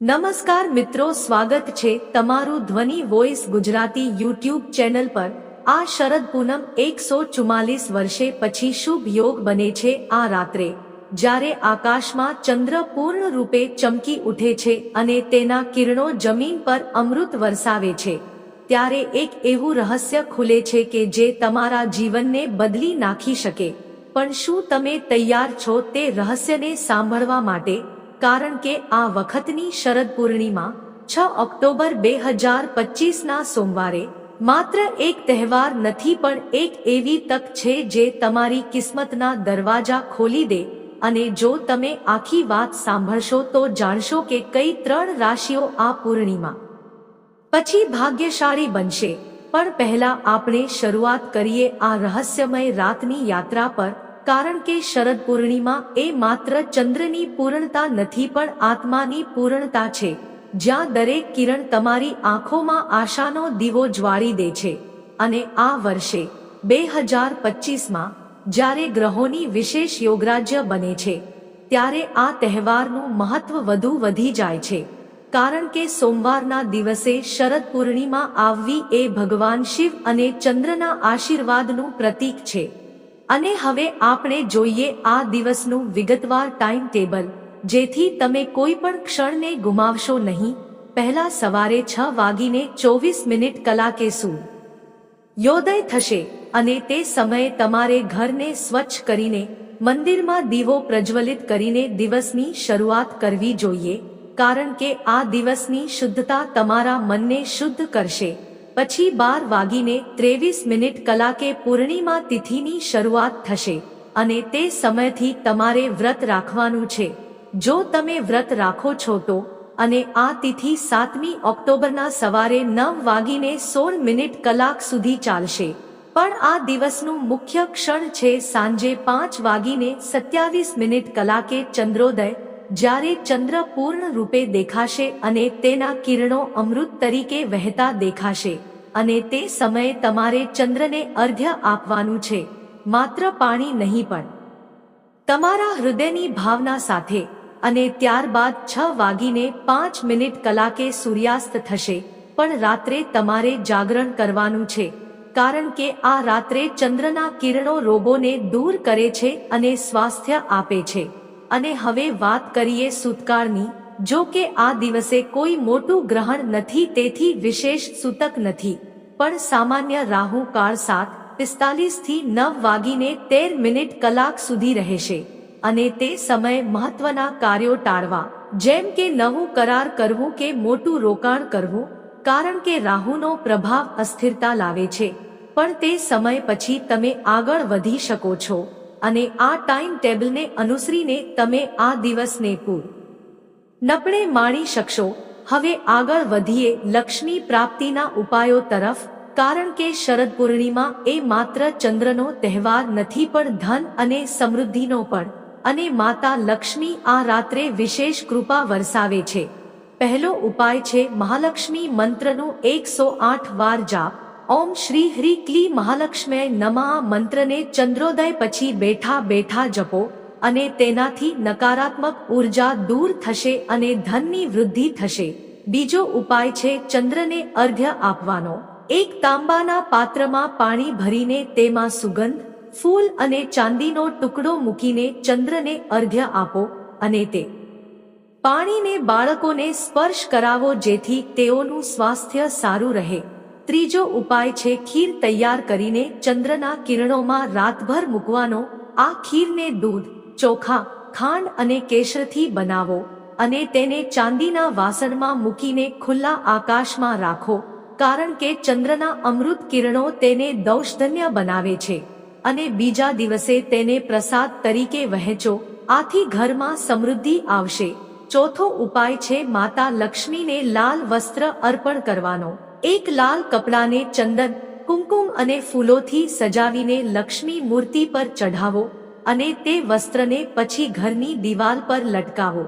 નમસ્કાર મિત્રો, સ્વાગત છે તમારું ધ્વનિ વોઇસ ગુજરાતી યુટ્યુબ ચેનલ પર. આ શરદ પૂનમ એકસો ચુમ્માલીસ વર્ષે પછી શુભ યોગ બને છે આ રાત્રે. જ્યારે આકાશમાં ચંદ્ર પૂર્ણ રૂપે ચમકી ઉઠે છે અને તેના કિરણો જમીન પર અમૃત વરસાવે છે, ત્યારે એક એવું રહસ્ય ખુલે છે કે જે તમારા જીવનને બદલી નાખી શકે. પણ શું તમે તૈયાર છો તે રહસ્યને સાંભળવા માટે? કારણ કે આ વખતની શરદ પૂર્ણિમા છ ઓક્ટોબર બે હજાર પચીસના સોમવારે માત્ર એક તહેવાર નથી પણ એક એવી તક છે જે તમારી કિસ્મતના દરવાજા ખોલી દે અને જો તમે આખી વાત સાંભળશો તો જાણશો કે કઈ ત્રણ રાશિઓ આ પૂર્ણિમા. પછી ભાગ્યશાળી બનશે. પણ પહેલા આપણે શરૂઆત કરીએ આ રહસ્યમય રાતની યાત્રા પર કારણ કે શરદ પૂર્ણિમા એ માત્ર ચંદ્રની પૂર્ણતા નથી પણ આત્માની પૂર્ણતા છે, જ્યાં દરેક કિરણ તમારી આંખોમાં આશાનો દીવો જ્વાળી દે છે. અને આ વર્ષે, બે હજાર પચીસમાં, જ્યારે ગ્રહોની વિશેષ યોગરાજ્ય બને છે, ત્યારે આ તહેવારનું મહત્વ વધુ વધી જાય છે. કારણ કે સોમવારના દિવસે શરદ પૂર્ણિમા આવવી એ ભગવાન શિવ અને ચંદ્રના આશીર્વાદનું પ્રતીક છે. અને હવે આપણે જોઈએ આ દિવસનું વિગતવાર ટાઈમ ટેબલ જેથી તમે કોઈ પણ ક્ષણને ગુમાવશો નહીં. પહેલા સવારે છ વાગીને ચોવીસ મિનિટ કલાકે શું યોદય થશે અને તે સમયે તમારે ઘરને સ્વચ્છ કરીને, મંદિરમાં દીવો પ્રજ્વલિત કરીને દિવસની શરૂઆત કરવી જોઈએ, કારણ કે આ દિવસની શુદ્ધતા તમારા મનને શુદ્ધ કરશે. પછી બાર વાગીને ત્રેવીસ મિનિટ કલાકે પૂર્ણિમા તિથિની શરૂઆત થશે અને તે સમયથી તમારે વ્રત રાખવાનું છે. જો તમે વ્રત રાખો છો તો, અને આ તિથિ સાતમી ઓક્ટોબરના સવારે નવ વાગીને સોળ મિનિટ કલાક સુધી ચાલશે. પણ આ દિવસનું મુખ્ય ક્ષણ છે સાંજે પાંચ વાગીને સત્યાવીસ મિનિટ કલાકે ચંદ્રોદય જ્યારે ચંદ્ર પૂર્ણ રૂપે દેખાશે અને તેના કિરણો અમૃત તરીકે વહેતા દેખાશે, અને તે સમયે તમારે ચંદ્રને અર્ધ્ય આપવાનું છે, માત્ર પાણી નહીં પણ. તમારા હૃદયની ભાવના સાથે, અને ત્યારબાદ છ વાગીને પાંચ મિનિટ કલાકે સૂર્યાસ્ત થશે, પણ રાત્રે તમારે જાગરણ કરવાનું છે, કારણ કે આ રાત્રે ચંદ્રના કિરણો રોગોને દૂર કરે છે અને સ્વાસ્થ્ય આપે છે. અને હવે વાત કરીએ સૂતકાળની જો કે આ દિવસે કોઈ મોટું ગ્રહણ નથી, તેથી વિશેષ સૂતક નથી. પણ સામાન્ય રાહુ કાળ સાત પિસ્તાલીસથી નવ વાગીને તેર મિનિટ કલાક સુધી રહેશે. અને તે સમય મહત્વના કાર્યો ટાળવા, જેમ કે નવું કરાર કરવું કે મોટું રોકાણ કરવું, કારણ કે રાહુનો પ્રભાવ અસ્થિરતા લાવે છે. પણ તે સમય પછી તમે આગળ વધી શકો છો. અને આ ટાઈમ ટેબલને અનુસરીને તમે આ દિવસને પૂર નપણે માણી શકશો. હવે આગળ વધીએ લક્ષ્મી પ્રાપ્તિના ઉપાયો તરફ, કારણ કે શરદ પૂર્ણિમા એ માત્ર ચંદ્રનો તહેવાર નથી પણ ધન અને સમૃદ્ધિનો પણ, અને માતા લક્ષ્મી આ રાત્રે વિશેષ કૃપા વરસાવે છે. પહેલો ઉપાય છે મહાલક્ષ્મી મંત્રનું એકસો આઠ વાર જાપ. ઓમ શ્રી હ્રી ક્લી મહાલક્ષ્મે નમા મંત્રને ચંદ્રોદય પછી બેઠા બેઠા જપો અને તેનાથી નકારાત્મક ઊર્જા દૂર થશે અને ધનની વૃદ્ધિ થશે. બીજો ઉપાય છે ચંદ્રને અર્ઘ્ય આપવાનો. એક તાંબાના પાત્રમાં પાણી ભરીને તેમાં સુગંધ, ફૂલ અને ચાંદીનો ટુકડો મૂકીને ચંદ્રને અર્ઘ્ય આપો અને તે પાણીને બાળકોને સ્પર્શ કરાવો જેથી તેઓનું સ્વાસ્થ્ય સારું રહે. ત્રીજો ઉપાય છે ખીર તૈયાર કરીને ચંદ્રના કિરણોમાં રાતભર મૂકવાનો. આ ખીરને દૂધ, ચોખા, ખાંડ અને કેસરથી બનાવો અને તેને ચાંદીના વાસણમાં મૂકીને ખુલ્લા આકાશમાં રાખો, કારણ કે ચંદ્રના અમૃત કિરણો તેને દૌષધન્ય બનાવે છે. અને બીજા દિવસે તેને પ્રસાદ તરીકે વહેંચો, આથી ઘરમાં સમૃદ્ધિ આવશે. ચોથો ઉપાય છે માતા લક્ષ્મીને લાલ વસ્ત્ર અર્પણ કરવાનો. એક લાલ કપડાને ચંદન, કુમકુમ અને ફૂલોથી સજાવીને લક્ષ્મી મૂર્તિ પર ચઢાવો અને તે વસ્ત્રને પછી ઘરની દિવાલ પર લટકાવો.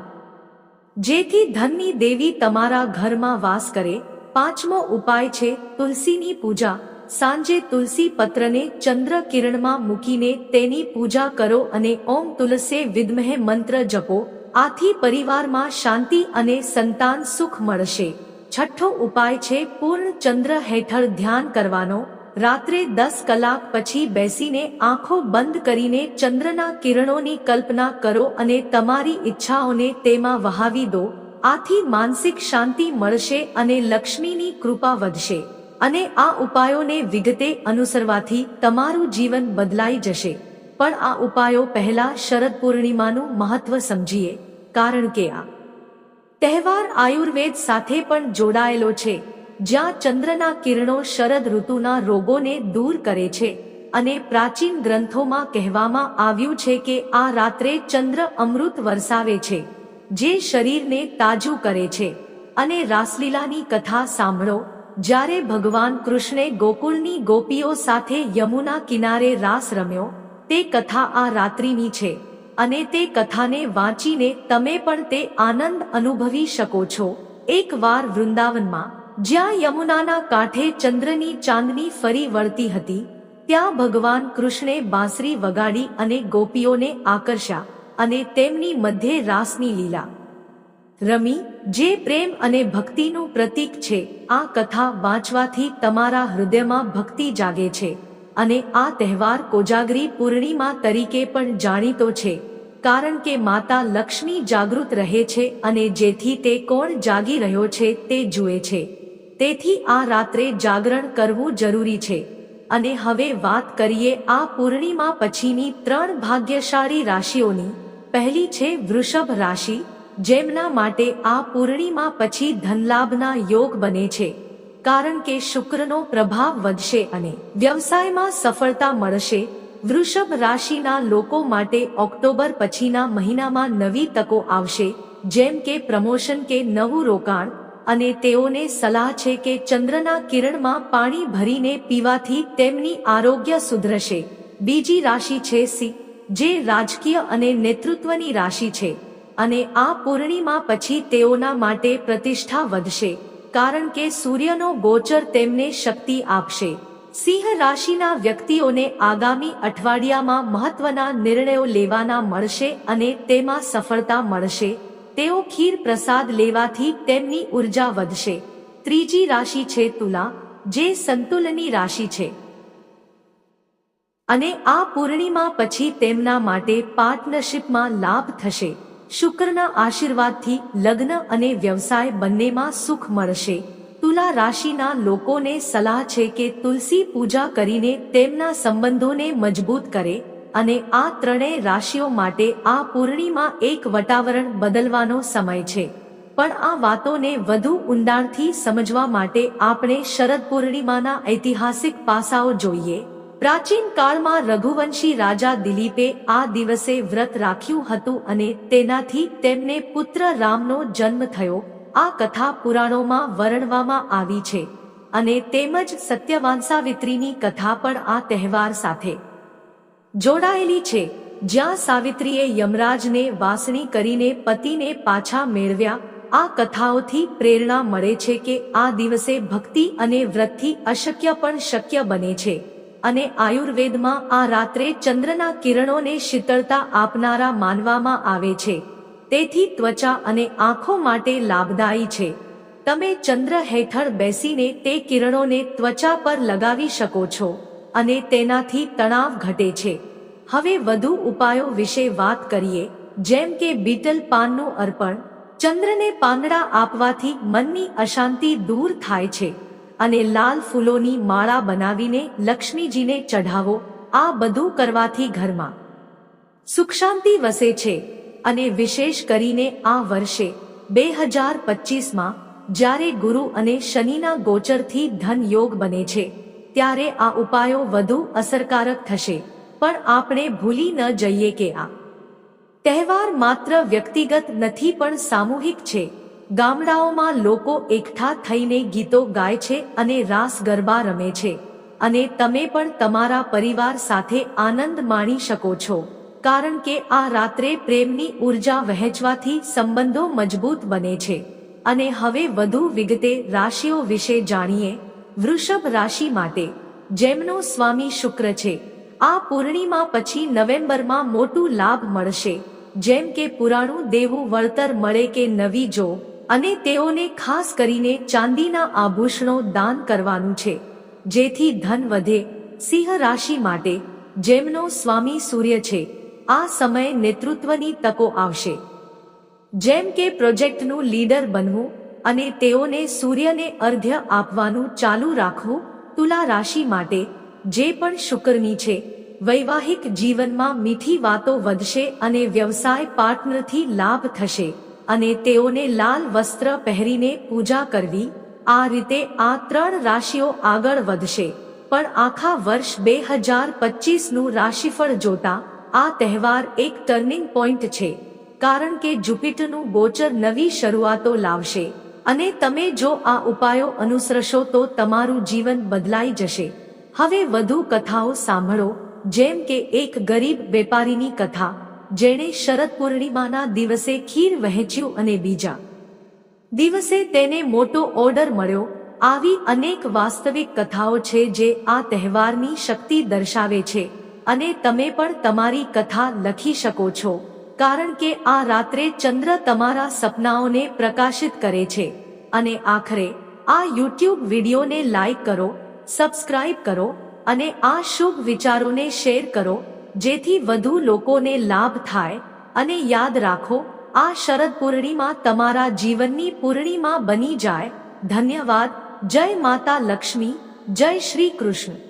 જેથી ધનની દેવી તમારા ઘરમાં વાસ કરે. પાંચમો ઉપાય છે તુલસીની પૂજા. સાંજે તુલસી પત્રને ચંદ્ર કિરણમાં મૂકીને તેની પૂજા કરો અને ઓમ તુલસે વિદ્મહે મંત્ર જપો. આથી પરિવારમાં શાંતિ અને સંતાન સુખ મળશે. છઠ્ઠો ઉપાય છે પૂર્ણ ચંદ્ર હેઠળ ધ્યાન કરવાનો. રાત્રે દસ કલાક પછી બેસીને આંખો બંધ કરીને ચંદ્રના કિરણોની કલ્પના કરો અને તમારી ઈચ્છાઓને તેમાં વહાવી દો. આથી માનસિક શાંતિ મળશે અને લક્ષ્મીની કૃપા વધશે. અને આ ઉપાયોને વિગતે અનુસરવાથી તમારું જીવન બદલાઈ જશે. પણ આ ઉપાયો પહેલા શરદ પૂર્ણિમાનું મહત્વ સમજીએ. કારણ કે આ તહેવાર આયુર્વેદ સાથે પણ જોડાયેલો છે, જ્યાં ચંદ્રના કિરણો શરદ ઋતુના રોગોને દૂર કરે છે અને પ્રાચીન ગ્રંથોમાં કહેવામાં આવ્યું છે કે આ રાત્રે ચંદ્ર અમૃત વરસાવે છે, જે શરીરને તાજું કરે છે. અને રાસલીલાની કથા સાંભળો, જ્યારે ભગવાન કૃષ્ણે ગોકુળની ગોપીઓ સાથે યમુના કિનારે રાસ રમ્યો, તે કથા આ રાત્રિની છે. અને તે કથાને વાંચીને તમે પણ તે આનંદ અનુભવી શકો છો. એકવાર વૃંદાવનમાં, જ્યાં યમુનાના કાંઠે ચંદ્રની ચાંદની ફરી વળતી હતી, ત્યાં ભગવાન કૃષ્ણે બાંસરી વગાડી અને ગોપીઓને આકર્ષ્યા અને તેમની મધ્યે રાસની લીલા. રમી, જે પ્રેમ અને ભક્તિનું પ્રતીક છે, આ કથા વાંચવાથી તમારા હૃદયમાં ભક્તિ જાગે છે અને આ તહેવાર કોજાગરી પૂર્ણિમા તરીકે પણ જાણીતો છે. કારણ કે માતા લક્ષ્મી જાગૃત રહે છે અને જેથી તે કોણ જાગી રહ્યો છે તે જુએ છે. તેથી આ રાત્રે જાગરણ કરવું જરૂરી છે. અને હવે વાત કરીએ આ પૂર્ણિમા પછીની ત્રણ ભાગ્યશાળી રાશિઓની. પહેલી છે વૃષભ રાશિ, જેમના માટે આ પૂર્ણિમા પછી ધનલાભના યોગ બને છે. કારણ કે શુક્રનો પ્રભાવ વધશે અને વ્યવસાયમાં સફળતા મળશે. વૃષભ રાશિના લોકો માટે ઓક્ટોબર પછીના મહિનામાં નવી તકો આવશે, જેમ કે પ્રમોશન કે નવું રોકાણ, અને તેઓને સલાહ છે કે ચંદ્રના કિરણમાં પાણી ભરીને પીવાથી તેમની આરોગ્ય સુધરશે. બીજી રાશિ છે સી જે રાજકીય અને નેતૃત્વની રાશિ છે, અને આ પૂર્ણિમા પછી તેઓના માટે પ્રતિષ્ઠા વધશે, કારણ કે સૂર્યનો ગોચર તેમને શક્તિ આપશે. સિંહ રાશિના વ્યક્તિઓને આગામી અઠવાડિયામાં મહત્વના નિર્ણયો લેવાના મળશે અને તેમાં સફળતા મળશે. તેઓ ખીર પ્રસાદ લેવાથી તેમની ઊર્જા વધશે. ત્રીજી રાશિ છે તુલા, જે સંતુલની રાશિ છે. અને આ પૂર્ણિમા પછી તેમના માટે પાર્ટનરશિપમાં લાભ થશે. શુક્રના આશીર્વાદથી લગ્ન અને વ્યવસાય બંનેમાં સુખ મળશે. તુલા રાશિના લોકોને સલાહ છે કે તુલસી પૂજા કરીને તેમના સંબંધોને મજબૂત કરે અને આ ત્રણેય રાશિઓ માટે આ પૂર્ણિમા એક વટાવરણ બદલવાનો સમય છે. પણ આ વાતોને વધુ ઊંડાણથી સમજવા માટે આપણે શરદ પૂર્ણિમાના ઐતિહાસિક પાસાઓ જોઈએ. પ્રાચીન કાળમાં રઘુવંશી રાજા દિલીપે આ દિવસે વ્રત રાખ્યું હતું અને તેનાથી તેમને પુત્ર રામનો જન્મ થયો. આ કથા પુરાણોમાં વર્ણવામાં આવી છે અને તેમજ સત્યવાંસાવિત્રીની કથા પણ આ તહેવાર સાથે જોડાયેલી છે. જ્યાં સાવિત્રીએ યમરાજને વાસણી કરીને પતિને પાછા મેળવ્યા, આ કથાઓથી પ્રેરણા મળે છે કે આ દિવસે ભક્તિ અને વ્રતથી અશક્ય પણ શક્ય બને છે અને આયુર્વેદમાં આ રાત્રે ચંદ્રના કિરણોને શીતળતા આપનારા માનવામાં આવે છે. તેથી ત્વચા અને આંખો માટે લાભદાયી છે. તમે ચંદ્ર હેઠળ બેસીને તે કિરણોને ત્વચા પર લગાવી શકો છો અને તેનાથી તણાવ ઘટે છે. હવે વધુ ઉપાયો વિશે વાત કરીએ, જેમ કે બીટલ પાનનું અર્પણ. ચંદ્રને પાંદડા આપવાથી મનની અશાંતિ દૂર થાય છે અને લાલ ફૂલોની માળા બનાવીને લક્ષ્મીજીને ચઢાવો, આ બધું કરવાથી ઘરમાં સુખ શાંતિ વસે છે. અને વિશેષ કરીને આ વર્ષે બે હજાર પચીસમાં જ્યારે ગુરુ અને શનિના ગોચરથી ધન યોગ બને છે, ત્યારે આ ઉપાયો વધુ અસરકારક થશે. પણ આપણે ભૂલી ન જઈએ કે આ તહેવાર માત્ર વ્યક્તિગત નથી પણ સામૂહિક છે. ગામડાઓમાં લોકો એકઠા થઈને ગીતો ગાય છે અને રાસ ગરબા રમે છે. અને તમે પણ તમારા પરિવાર સાથે આનંદ માણી શકો છો. કારણ કે આ રાત્રે પ્રેમની ઊર્જા વહેંચવાથી સંબંધો મજબૂત બને છે. અને હવે વધુ વિગતે રાશિઓ વિશે જાણીએ. વૃષભ રાશિ માટે જેમનો સ્વામી શુક્ર છે, આ પૂર્ણિમા પછી નવેમ્બરમાં મોટું લાભ મળશે. જેમ કે પુરાણું દેવું વળતર મળે કે નવી જો, અને તેઓને ખાસ કરીને ચાંદીના આભૂષણો દાન કરવાનું છે. જેથી ધન વધે. સિંહ રાશિ માટે જેમનો સ્વામી સૂર્ય છે આ સમયે નેતૃત્વની તકો આવશે. જેમ કે પ્રોજેક્ટનું લીડર બનવું અને તેઓને સૂર્યને અર્ધ્ય આપવાનું ચાલુ રાખવું તુલા રાશિ માટે જે પણ શુક્રની છે, વૈવાહિક જીવનમાં મીઠી વાતો વધશે અને વ્યવસાય પાર્ટનરથી લાભ થશે અને તેઓને લાલ વસ્ત્ર પહેરીને પૂજા કરવી, આ રીતે આ ત્રણ રાશિઓ આગળ વધશે. પણ આખા વર્ષ બે હજાર પચીસનું રાશિફળ જોતા આ તહેવાર એક ટર્નિંગ પોઈન્ટ છે, કારણ કે જુપિટરનું ગોચર નવી શરૂઆતો લાવશે, અને તમે જો આ ઉપાયો અનુસરશો તો તમારું જીવન બદલાઈ જશે. હવે વધુ કથાઓ સાંભળો, જેમ કે એક ગરીબ વેપારીની કથા, જેણે શરદ પૂર્ણિમાના દિવસે ખીર વહેંચ્યું અને બીજા દિવસે તેને મોટો ઓર્ડર મળ્યો. આવી અનેક વાસ્તવિક કથાઓ છે જે આ તહેવારની શક્તિ દર્શાવે છે. અને તમે પણ તમારી કથા લખી શકો છો, કારણ કે આ રાત્રે ચંદ્ર તમારા સપનાઓને પ્રકાશિત કરે છે. અને આખરે, આ યુટ્યુબ વિડીયોને લાઈક કરો સબસ્ક્રાઇબ કરો, અને આ શુભ વિચારોને શેર કરો, જેથી વધુ લોકોને લાભ થાય. અને યાદ રાખો, આ શરદ પૂર્ણિમા તમારા જીવનની પૂર્ણિમા બની જાય. ધન્યવાદ. જય માતા લક્ષ્મી. જય શ્રી કૃષ્ણ.